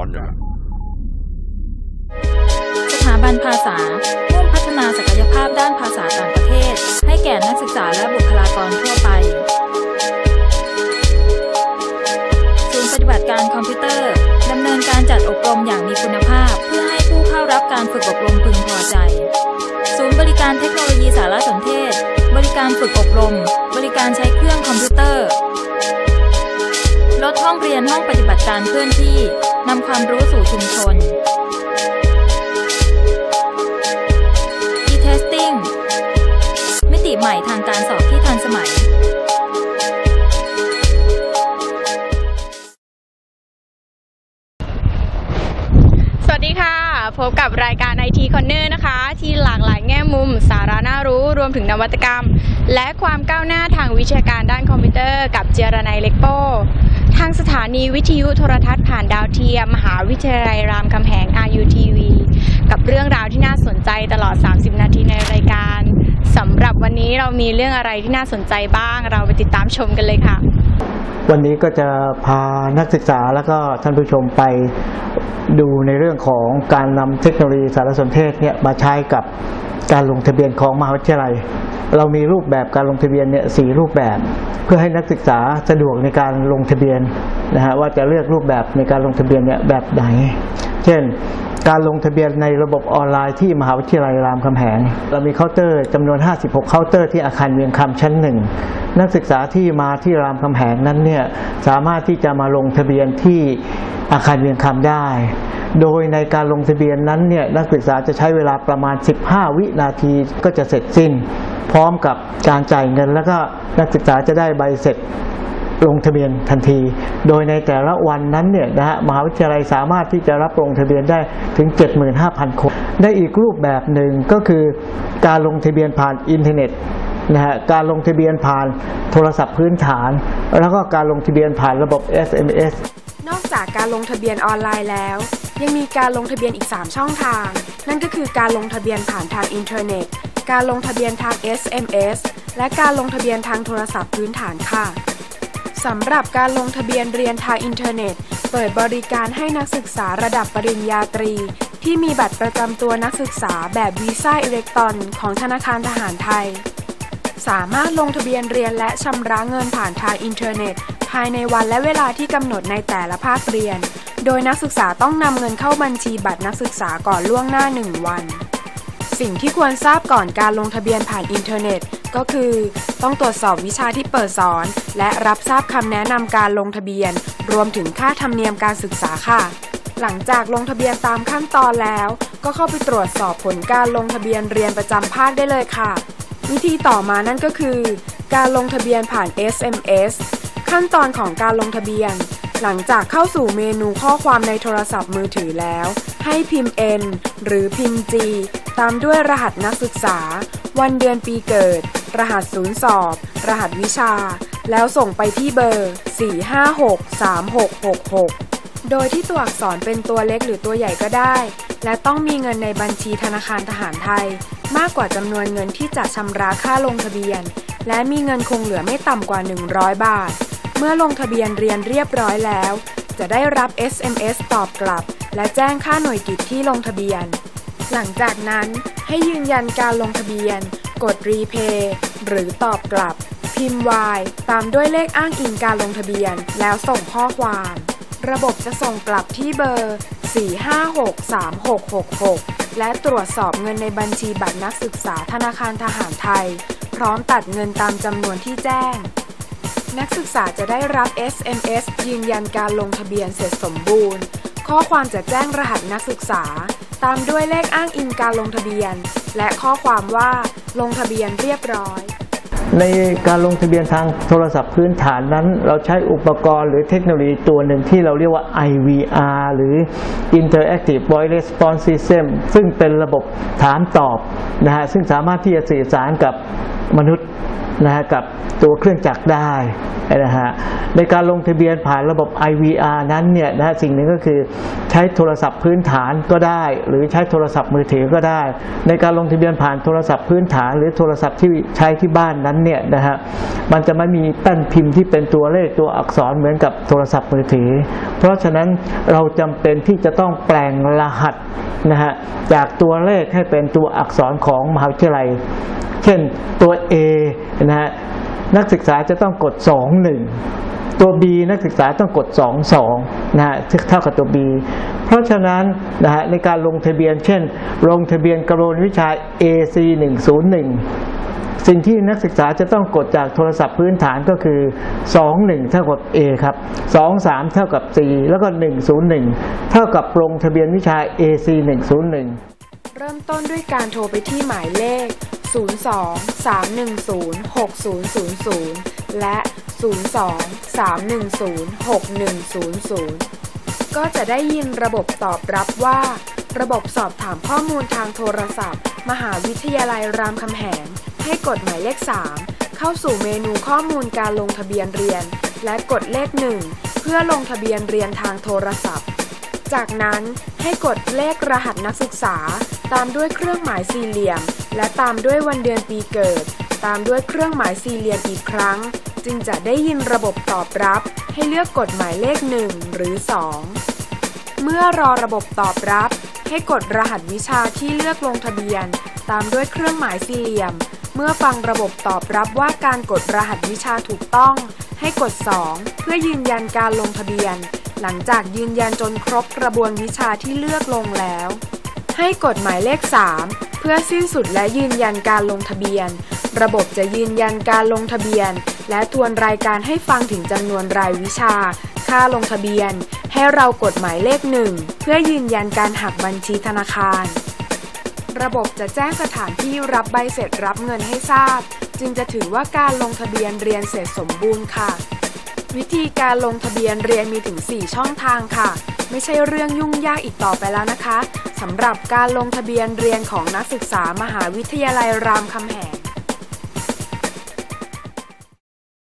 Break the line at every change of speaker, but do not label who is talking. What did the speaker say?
อนอย่างนั้น
สถาบันภาษามุ่งพัฒนาศักยภาพด้านภาษาต่างประเทศ ให้แก่นักศึกษาและบุคลากรทั่วไปศูนย์ปฏิบัติการคอมพิวเตอร์ดำเนินการจัดอบรมอย่างมีคุณภาพ เพื่อให้ผู้เข้ารับการฝึกอบรมพึงพอใจ ศูนย์บริการเทคโนโลยีสารสนเทศ บริการฝึกอบรม บริการใช้เครื่องคอมพิวเตอร์ลดห้องเรียนห้องปฏิบัติการเคลื่อนที่ นำความรู้สู่ชุมชน e-testing มิติใหม่ทางการสอบที่ทันสมัย
สวัสดีค่ะพบกับรายการ IT Corner นะคะ ที่หลากหลายแง่มุมสาระน่ารู้ รวมถึงนวัตกรรม และความก้าวหน้าทางวิชาการด้านคอมพิวเตอร์กับเจรนัยเล็กโปทางสถานีวิทยุโทรทัศน์ผ่านดาวเทียม มหาวิทยาลัยรามคำแหง RUTV กับเรื่องราวที่น่าสนใจตลอด 30 นาทีในรายการสำหรับวันนี้เรามีเรื่องอะไรที่น่าสนใจบ้าง เราไปติดตามชมกันเลยค่ะ
วันนี้ก็จะพานักศึกษาแล้วก็ท่านผู้ชมไปดูในเรื่องของการนำเทคโนโลยีสารสนเทศเนี่ยมาใช้กับ การลงทะเบียนของมหาวิทยาลัย เรามีรูปแบบการลงทะเบียนเนี่ยสี่รูปแบบ เพื่อให้นักศึกษาสะดวกในการลงทะเบียนนะฮะว่าจะเลือกรูปแบบในการลงทะเบียนเนี่ยแบบไหน เช่นการลงทะเบียนในระบบออนไลน์ที่มหาวิทยาลัยรามคำแหง เรามีเคาน์เตอร์จำนวน 56 เคาน์เตอร์ที่อาคารเวียงคำชั้นหนึ่ง นักศึกษาที่มาที่รามคำแหงนั้นเนี่ยสามารถที่จะมาลงทะเบียนที่อาคารเวียงคำได้ โดยในการลงทะเบียนนั้นเนี่ยนักศึกษาจะใช้เวลาประมาณ 15 วินาทีก็จะเสร็จสิ้น พร้อมกับการจ่ายเงิน แล้วก็นักศึกษาจะได้ใบเสร็จลงทะเบียนทันที โดยในแต่ละวันนั้นเนี่ยนะฮะมหาวิทยาลัยสามารถที่จะรับลงทะเบียนได้ถึง 75,000 คน ได้อีกรูปแบบหนึ่งก็คือการลงทะเบียนผ่านอินเทอร์เน็ตนะฮะการลงทะเบียนผ่านโทรศัพท์พื้นฐาน แล้วก็การลงทะเบียนผ่านระบบ SMS
นอกจากการลงทะเบียนออนไลน์แล้ว ยังมีการลงทะเบียนอีก 3 ช่องทาง นั่นก็คือการลงทะเบียนผ่านทางอินเทอร์เน็ต การลงทะเบียนทาง SMS และการลงทะเบียนทางโทรศัพท์พื้นฐานค่ะสำหรับการลงทะเบียนเรียนทางอินเทอร์เน็ต เปิดบริการให้นักศึกษาระดับปริญญาตรี ที่มีบัตรประจำตัวนักศึกษาแบบวีซ่าอิเล็กตรอนของธนาคารทหารไทย สามารถลงทะเบียนเรียนและชำระเงินผ่านทางอินเทอร์เน็ต ภายในวันและเวลาที่กำหนดในแต่ละภาคเรียน โดยนักศึกษาต้องนำเงินเข้าบัญชีบัตรนักศึกษาก่อนล่วงหน้า 1 วัน สิ่งที่ควรทราบก่อนการลงทะเบียนผ่านอินเทอร์เน็ต ก็คือ ต้องตรวจสอบวิชาที่เปิดสอน และรับทราบคำแนะนำการลงทะเบียน รวมถึงค่าธรรมเนียมการศึกษาค่ะหลังจากลงทะเบียนตามขั้นตอนแล้ว ก็เข้าไปตรวจสอบผลการลงทะเบียนเรียนประจำภาคได้เลยค่ะ วิธีต่อมานั่นก็คือ การลงทะเบียนผ่าน SMS ขั้นตอนของการลงทะเบียน หลังจากเข้าสู่เมนูข้อความในโทรศัพท์มือถือแล้ว ให้พิมพ์ N หรือพิมพ์ G ตามด้วยรหัสนักศึกษา วันเดือนปีเกิด รหัสศูนย์สอบ รหัสวิชา แล้วส่งไปที่เบอร์ 4563666 โดยที่ตัวอักษรเป็นตัวเล็กหรือตัวใหญ่ก็ได้ และต้องมีเงินในบัญชีธนาคารทหารไทย มากกว่าจำนวนเงินที่จะชำระค่าลงทะเบียนและมีเงินคงเหลือไม่ต่ำกว่า 100 บาท เมื่อลงทะเบียนเรียนเรียบร้อยแล้ว จะได้รับ SMS ตอบกลับ และแจ้งค่าหน่วยกิจที่ลงทะเบียน หลังจากนั้นให้ยืนยันการลงทะเบียน กดรีเพย์หรือตอบกลับ พิมพ์ Y ตามด้วยเลขอ้างอิงการลงทะเบียน แล้วส่งข้อความ ระบบจะส่งกลับที่เบอร์ 4563666 และตรวจสอบเงินในบัญชีบัตรนักศึกษาธนาคารทหารไทย พร้อมตัดเงินตามจำนวนที่แจ้ง นักศึกษาจะได้รับ SMS ยืนยันการลงทะเบียนเสร็จสมบูรณ์ ข้อความจะแจ้งรหัสนักศึกษา ตามด้วยเลขอ้างอิงการลงทะเบียน และข้อความว่าลงทะเบียนเรียบร้อย
ในการลงทะเบียนทางโทรศัพท์พื้นฐานนั้น เราใช้อุปกรณ์หรือเทคโนโลยีตัวหนึ่งที่เราเรียกว่า IVR หรือ Interactive Voice Response System ซึ่งเป็นระบบถามตอบนะฮะซึ่งสามารถที่จะสื่อสารกับมนุษย์นะฮะกับ ตัวเครื่องจักรได้นะฮะในการลงทะเบียนผ่านระบบ IVR นั้นเนี่ยนะฮะสิ่งหนึ่งก็คือใช้โทรศัพท์พื้นฐานก็ได้ หรือใช้โทรศัพท์มือถือก็ได้ ในการลงทะเบียนผ่านโทรศัพท์พื้นฐาน หรือโทรศัพท์ที่ใช้ที่บ้านนั้นเนี่ยนะฮะมันจะไม่มีแป้นพิมพ์ที่เป็นตัวเลขตัวอักษรเหมือนกับโทรศัพท์มือถือ เพราะฉะนั้นเราจำเป็นที่จะต้องแปลงรหัสนะฮะจากตัวเลขให้เป็นตัวอักษรของมหาวิทยาลัย เช่นตัว A นะฮะ นักศึกษาจะต้องกด 2 1 ตัว B นักศึกษาต้องกด 2 2นะฮะเท่ากับตัว B เพราะฉะนั้นนะฮะในการลงทะเบียน เช่น ลงทะเบียนกระบวนวิชา AC 101 สิ่งที่นักศึกษาจะต้องกดจากโทรศัพท์พื้นฐานก็คือ 21 เท่ากับ A ครับ 23 เท่ากับ C แล้วก็ 101 เท่ากับลงทะเบียนวิชา AC 101
เริ่มต้นด้วยการโทรไปที่หมายเลข 02-310-6000 และ 02-310-6100 ก็จะได้ยินระบบตอบรับว่า ระบบสอบถามข้อมูลทางโทรศัพท์ มหาวิทยาลัยรามคำแหง ให้กดหมายเลข 3 เข้าสู่เมนูข้อมูลการลงทะเบียนเรียน และกดเลข 1 เพื่อลงทะเบียนเรียนทางโทรศัพท์ จากนั้นให้กดเลขรหัสนักศึกษา ตามด้วยเครื่องหมายสี่เหลี่ยม และตามด้วยวันเดือนปีเกิด ตามด้วยเครื่องหมายสี่เหลี่ยมอีกครั้ง จึงจะได้ยินระบบตอบรับ ให้เลือกกดหมายเลข 1 หรือ 2 เมื่อรอระบบตอบรับ ให้กดรหัสวิชาที่เลือกลงทะเบียน ตามด้วยเครื่องหมายสี่เหลี่ยม เมื่อฟังระบบตอบรับว่าการกดรหัสวิชาถูกต้อง ให้กด 2 เพื่อยืนยันการลงทะเบียน หลังจากยืนยันจนครบกระบวนวิชาที่เลือกลงแล้ว ให้กดหมายเลข 3 เพื่อสิ้นสุดและยืนยันการลงทะเบียน ระบบจะยืนยันการลงทะเบียน และทวนรายการให้ฟังถึงจำนวนรายวิชา ค่าลงทะเบียน ให้เรากดหมายเลข 1 เพื่อยืนยันการหักบัญชีธนาคาร ระบบจะแจ้งสถานที่รับใบเสร็จรับเงินให้ทราบ จึงจะถือว่าการลงทะเบียนเรียนเสร็จสมบูรณ์ค่ะ วิธีการลงทะเบียนเรียนมีถึง 4 ช่องทางค่ะ ไม่ใช่เรื่องยุ่งยากอีกต่อไปแล้วนะคะสำหรับการลงทะเบียนเรียนของนักศึกษามหาวิทยาลัยรามคำแหง